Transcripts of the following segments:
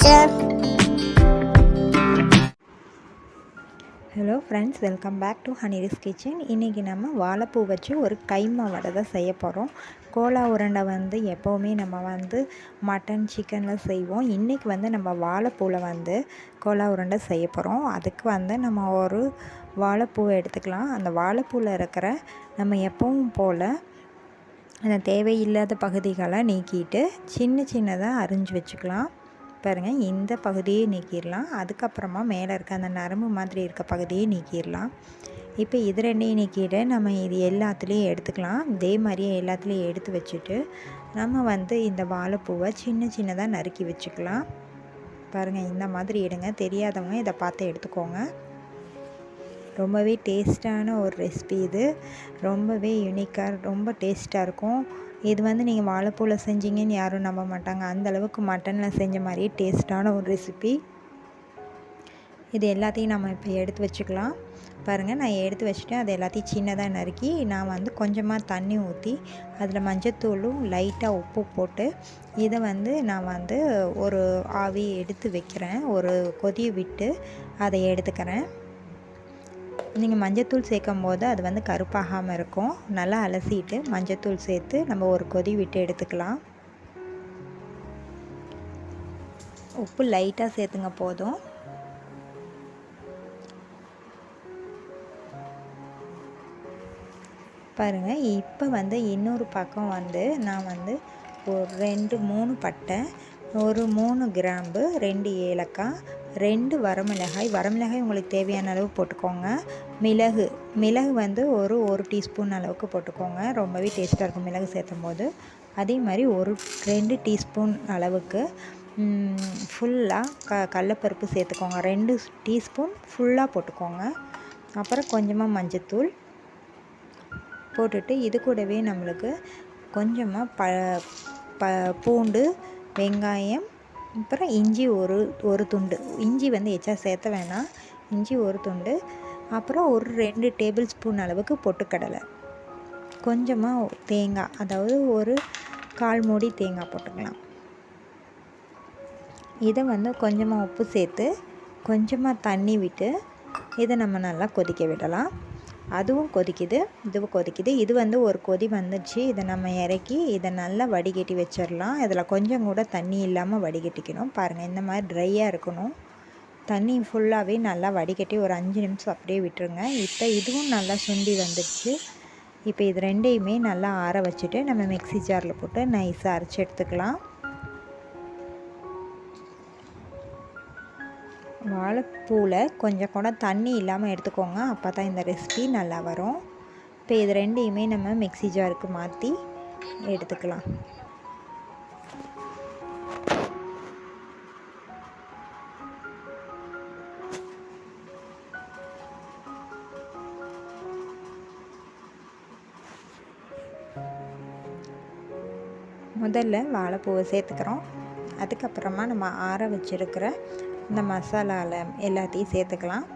Sir. Hello friends welcome back to Honey's kitchen இன்றைக்கி நம்ம வாழைப்பூ வச்சு ஒரு கைமா வடை தான் செய்ய போகிறோம் கோலா உருண்டை வந்து எப்போவுமே நம்ம வந்து மட்டன் சிக்கனில் செய்வோம். இன்றைக்கி வந்து நம்ம வாழைப்பூவில் வந்து கோலா உருண்டை செய்ய போகிறோம் அதுக்கு வந்து நம்ம ஒரு வாழைப்பூவை எடுத்துக்கலாம். அந்த வாழைப்பூவில் இருக்கிற நம்ம எப்பவும் போல் அந்த தேவையில்லாத பகுதிகளை நீக்கிட்டு சின்ன சின்னதாக அரிஞ்சு வச்சுக்கலாம். பாருங்கள் இந்த பகுதியே நீக்கிடலாம் அதுக்கப்புறமா மேலே இருக்க அந்த நரம்பு மாதிரி இருக்க பகுதியே நீக்கிடலாம் இப்போ இது ரெண்டையும் நீக்கிட்டு நம்ம இது எல்லாத்துலேயும் எடுத்துக்கலாம். இதே மாதிரியே எல்லாத்துலேயும் எடுத்து வச்சுட்டு நம்ம வந்து இந்த வாழைப்பூவை சின்ன சின்னதாக நறுக்கி வச்சுக்கலாம். பாருங்கள் இந்த மாதிரி எடுங்க. தெரியாதவங்க இதை பார்த்து எடுத்துக்கோங்க. ரொம்பவே டேஸ்ட்டான ஒரு ரெசிபி இது. ரொம்பவே யூனிக்காக ரொம்ப டேஸ்ட்டாக இருக்கும். இது வந்து நீங்கள் வாழைப்பூவில் செஞ்சீங்கன்னு யாரும் நம்ப மாட்டாங்க. அந்த அளவுக்கு மட்டனில் செஞ்ச மாதிரியே டேஸ்ட்டான ஒரு ரெசிபி இது எல்லாத்தையும் நம்ம இப்போ எடுத்து வச்சுக்கலாம். பாருங்கள் நான் எடுத்து வச்சுட்டு அது எல்லாத்தையும் சின்னதாக நறுக்கி நான் வந்து கொஞ்சமாக தண்ணி ஊற்றி அதில் மஞ்சத்தூளும் லைட்டாக உப்பு போட்டு இதை வந்து நான் வந்து ஒரு ஆவி எடுத்து வைக்கிறேன். ஒரு கொதியை விட்டு அதை எடுத்துக்கிறேன். நீங்கள் மஞ்சத்தூள் சேர்க்கும் போது அது வந்து கருப்பாகாமல் இருக்கும். நல்லா அலசிட்டு மஞ்சத்தூள் சேர்த்து நம்ம ஒரு கொதி விட்டு எடுத்துக்கலாம். உப்பு லைட்டாக சேர்த்துங்க போதும். பாருங்கள் இப்போ வந்து இன்னொரு பக்கம் வந்து நான் வந்து ஒரு ரெண்டு மூணு பட்டை ஒரு மூணு கிராம்பு ரெண்டு ஏலக்காய் ரெண்டு வரமிளகாய் வரமிளகாய் உங்களுக்கு தேவையான அளவு போட்டுக்கோங்க. மிளகு மிளகு வந்து ஒரு ஒரு டீஸ்பூன் அளவுக்கு போட்டுக்கோங்க. ரொம்பவே டேஸ்ட்டாக இருக்கும் மிளகு சேர்த்தும் போது அதே மாதிரி ஒரு ரெண்டு டீஸ்பூன் அளவுக்கு ஃபுல்லாக க கடலப்பருப்பு சேர்த்துக்கோங்க. ரெண்டு டீஸ்பூன் ஃபுல்லாக போட்டுக்கோங்க. அப்புறம் கொஞ்சமாக மஞ்சத்தூள் போட்டுட்டு இது கூடவே நம்மளுக்கு கொஞ்சமாக ப ப பூண்டு வெங்காயம் அப்புறம் இஞ்சி ஒரு ஒரு துண்டு. இஞ்சி வந்து எச்சா சேர்த்த வேணாம். இஞ்சி ஒரு துண்டு. அப்புறம் ஒரு ரெண்டு டேபிள் ஸ்பூன் அளவுக்கு பொட்டுக்கடலை. கொஞ்சமாக தேங்காய். அதாவது ஒரு கால் மூடி தேங்காய் போட்டுக்கலாம். இதை வந்து கொஞ்சமாக உப்பு சேர்த்து கொஞ்சமாக தண்ணி விட்டு இதை நம்ம நல்லா கொதிக்க விடலாம். அதுவும் கொதிக்குது இதுவும் கொதிக்குது. இது வந்து ஒரு கொதி வந்துச்சு. இதை நம்ம இறக்கி இதை நல்லா வடிகட்டி வச்சிடலாம். இதில் கொஞ்சம் கூட தண்ணி இல்லாமல் வடிகட்டிக்கணும். பாருங்கள் இந்த மாதிரி ட்ரையாக இருக்கணும். தண்ணி ஃபுல்லாகவே நல்லா வடிகட்டி ஒரு அஞ்சு நிமிஷம் அப்படியே விட்டுருங்க. இப்போ இதுவும் நல்லா சுண்டி வந்துடுச்சு. இப்போ இது ரெண்டையுமே நல்லா ஆற வச்சுட்டு நம்ம மிக்சி ஜாரில் போட்டு நைஸாக அரைச்சி எடுத்துக்கலாம். வாழைப்பூவில் கொஞ்சம் கூட தண்ணி இல்லாமல் எடுத்துக்கோங்க. அப்போ தான் இந்த ரெசிபி நல்லா வரும். இப்போ இது ரெண்டையுமே நம்ம மிக்சி ஜாருக்கு மாற்றி எடுத்துக்கலாம். முதல்ல வாழைப்பூவை சேர்த்துக்கிறோம். அதுக்கப்புறமா நம்ம ஆற வச்சுருக்கிற இந்த மசாலாவில் எல்லாத்தையும் சேர்த்துக்கலாம்.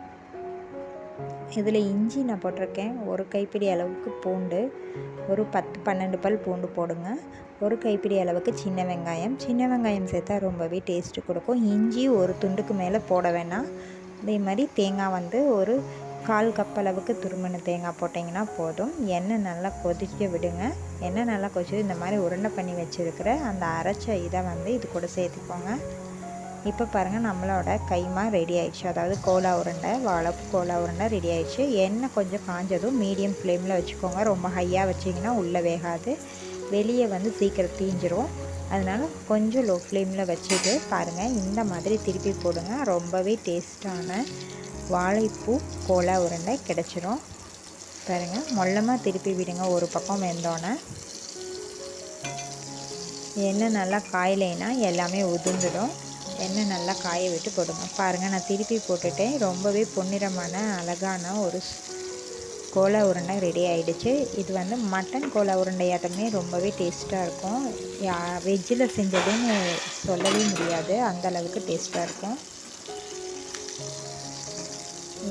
இதில் இஞ்சி நான் போட்டிருக்கேன். ஒரு கைப்பிடி அளவுக்கு பூண்டு. ஒரு பத்து பன்னெண்டு பல் பூண்டு போடுங்க. ஒரு கைப்பிடி அளவுக்கு சின்ன வெங்காயம். சின்ன வெங்காயம் சேர்த்தா ரொம்பவே டேஸ்ட்டு கொடுக்கும். இஞ்சி ஒரு துண்டுக்கு மேலே போட வேணாம். அதே மாதிரி தேங்காய் வந்து ஒரு கால் கப் அளவுக்கு துருமண தேங்காய் போட்டிங்கன்னா போதும். எண்ணெய் நல்லா கொதிக்க விடுங்க. எண்ணெய் நல்லா கொதிச்சு இந்த மாதிரி உருண்டை பண்ணி வச்சுருக்கிற அந்த அரைச்ச இதை வந்து இது கூட சேர்த்துக்கோங்க. இப்போ பாருங்கள் நம்மளோட கைமா ரெடி ஆயிடுச்சு. அதாவது கோலா உருண்டை வாழைப்பு கோலா உருண்டை ரெடி ஆயிடுச்சு. எண்ணெய் கொஞ்சம் காஞ்சதும் மீடியம் ஃப்ளேமில் வச்சுக்கோங்க. ரொம்ப ஹையாக வச்சிங்கன்னா உள்ளே வேகாது. வெளியே வந்து சீக்கிரம் தீஞ்சிரும். அதனால் கொஞ்சம் லோ ஃப்ளேமில் வச்சுட்டு பாருங்கள் இந்த மாதிரி திருப்பி போடுங்க. ரொம்பவே டேஸ்ட்டான வாழைப்பூ கோலா உருண்டை கிடச்சிரும். பாருங்கள் மொல்லமாக திருப்பி விடுங்க. ஒரு பக்கம் வெந்தோன்னே. எண்ணெய் நல்லா காயலைன்னா எல்லாமே உதிர்ந்துடும். எண்ணெய் நல்லா காய விட்டு போடுங்க பாருங்கள் நான் திருப்பி போட்டுட்டேன். ரொம்பவே பொன்னிறமான அழகான ஒரு கோலா உருண்டை ரெடி ஆகிடுச்சு இது வந்து மட்டன் கோலா உருண்டையாட்டமே ரொம்பவே டேஸ்ட்டாக இருக்கும். வெஜ்ஜில் செஞ்சதுன்னு சொல்லவே முடியாது. அந்த அளவுக்கு டேஸ்ட்டாக இருக்கும்.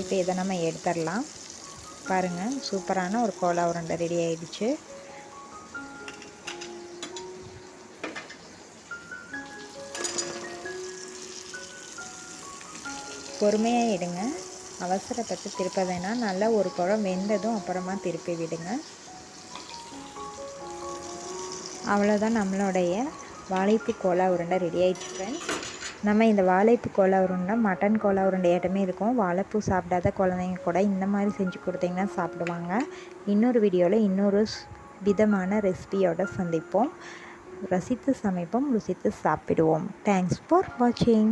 இப்போ இதை நம்ம எடுத்துடலாம். பாருங்கள் சூப்பரான ஒரு கோலா உருண்டை ரெடி ஆகிடுச்சு பொறுமையாக எடுங்க அவசரப்பட்டு திருப்ப வேணாம். நல்லா ஒரு குழம் வெந்ததும் அப்புறமா திருப்பி விடுங்க. அவ்வளோதான் நம்மளுடைய வாழைப்பு கோலா உருண்டை ரெடி ஆயிடுச்சு ஃப்ரெண்ட்ஸ் நம்ம இந்த வாழைப்பு கோலா உருண்டை மட்டன் கோலா உருண்டை இடமே இருக்கும். வாழைப்பூ சாப்பிடாத குழந்தைங்க கூட இந்த மாதிரி செஞ்சு கொடுத்தீங்கன்னா சாப்பிடுவாங்க. இன்னொரு வீடியோவில் இன்னொரு விதமான ரெசிபியோடு சந்திப்போம். ரசித்து சமைப்போம் ருசித்து சாப்பிடுவோம். தேங்க்ஸ் ஃபார் வாட்சிங்